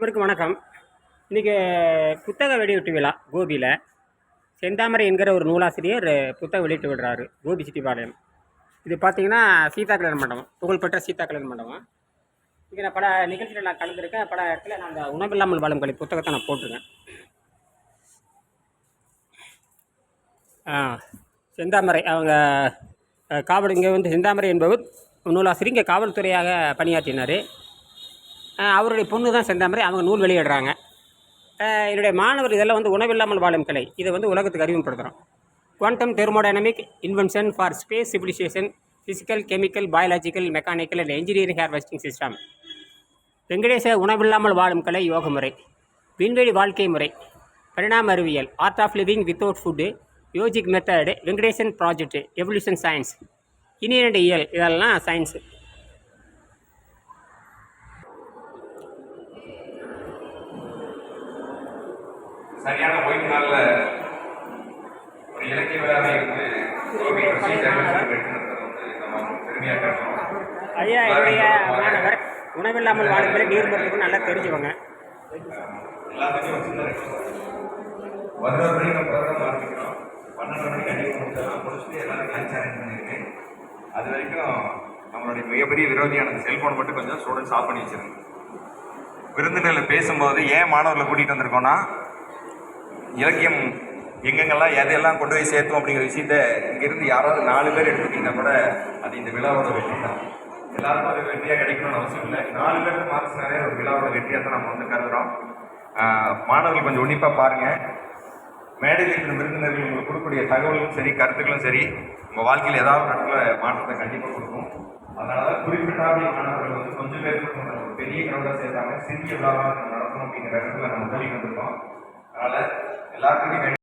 இவருக்கு வணக்கம். இன்றைக்கி புத்தக வெளியீட்டு விழா கோபியில். செந்தாமரை என்கிற ஒரு நூலாசிரியர் புத்தகம் வெளியிட்டு விடுறாரு கோபி சிட்டிபாளையம் இது பார்த்தீங்கன்னா சீதா கல்யாண மண்டபம் புகழ்பெற்ற சீதா கல்யாண மண்டபம். இங்கே நான் பல நிகழ்ச்சியில் நான் கலந்துருக்கேன். பல இடத்துல நான் அந்த உணவில்லாமல் வாழும் கலை புத்தகத்தை நான் போட்டிருக்கேன். ஆ, செந்தாமரை அவங்க காவல் இங்கே வந்து செந்தாமரை என்பவர் நூலாசிரியர். இங்கே காவல்துறையாக பணியாற்றினார். அவருடைய பொண்ணு தான் செந்தாமரை அவங்க நூல் வெளியிடுறாங்க. என்னுடைய மாணவர் இதெல்லாம் வந்து உணவில்லாமல் வாழும் கலை. இதை வந்து உலகத்துக்கு அறிமுகப்படுத்துகிறோம் quantum thermodynamic invention for space civilisation physical chemical biological mechanical and engineering harvesting system Venkatesa உணவில்லாமல் வாழும் கலை யோக முறை விண்வெளி வாழ்க்கை முறை பரிணாம அறிவியல் art of living without food yogic method Venkatesan project evolution science இனியரண்டு இயல் இதெல்லாம் சயின்ஸு சரியான ஓய்வு நாள்ல ஒரு இலக்கிய விழாவை வந்து ஐயா என்னுடைய மாணவர் உணவில்லாமல் வாழும் கலை நீர் மருத்துவம் நல்லா தெரிஞ்சுக்கோங்க. ப்ரோக்ராம் ஆரம்பிக்கிறோம். பன்னெண்டு மணிக்கு முடிச்சலாம் முடிச்சுட்டு எல்லாரும் லஞ்ச் அரேஞ்ச் பண்ணியிருக்கேன் அது வரைக்கும் நம்மளுடைய மிகப்பெரிய விரோதியான செல்போன் மட்டும் கொஞ்சம் ஸ்டூடெண்ட்ஸ் ஆஃப் பண்ணி வச்சிருங்க. விருந்தினரில் பேசும்போது ஏன் மாணவர்களை கூட்டிகிட்டு வந்திருக்கோன்னா இலக்கியம் எங்கெங்கெல்லாம் எதையெல்லாம் கொண்டு போய் சேர்த்தோம் அப்படிங்கிற விஷயத்த இங்கிருந்து யாராவது நாலு பேர் எடுத்துக்கிட்டீங்கன்னா கூட அது இந்த விழாவோட வெற்றி தான். எல்லாருக்கும் அது வெற்றியாக கிடைக்கணும்னு அவசியம் இல்லை. நாலு பேருக்கு மார்க்ஸ்னாலே ஒரு விழாவோட வெற்றியாக தான் நம்ம வந்து கருதுகிறோம் மாணவர்கள் கொஞ்சம் உன்னிப்பாக பாருங்கள் மேடையில் இருக்கிற விருந்தினர்கள் உங்களுக்கு கொடுக்கக்கூடிய தகவலும் சரி கருத்துக்களும் சரி உங்கள் வாழ்க்கையில் ஏதாவது ஒரு இடத்துல மாற்றத்தை கண்டிப்பாக கொடுக்கும். அதனால தான் குறிப்பிட்டாத மாணவர்கள் வந்து கொஞ்சம் பேர் ஒரு பெரிய கிரௌண்டாக சேர்த்தாங்க. சிறிய விழாவாக நடத்தணும் அப்படிங்கிற இடத்துல நம்ம சொல்லி வந்திருக்கோம் அதனால எல்லாத்துக்கும்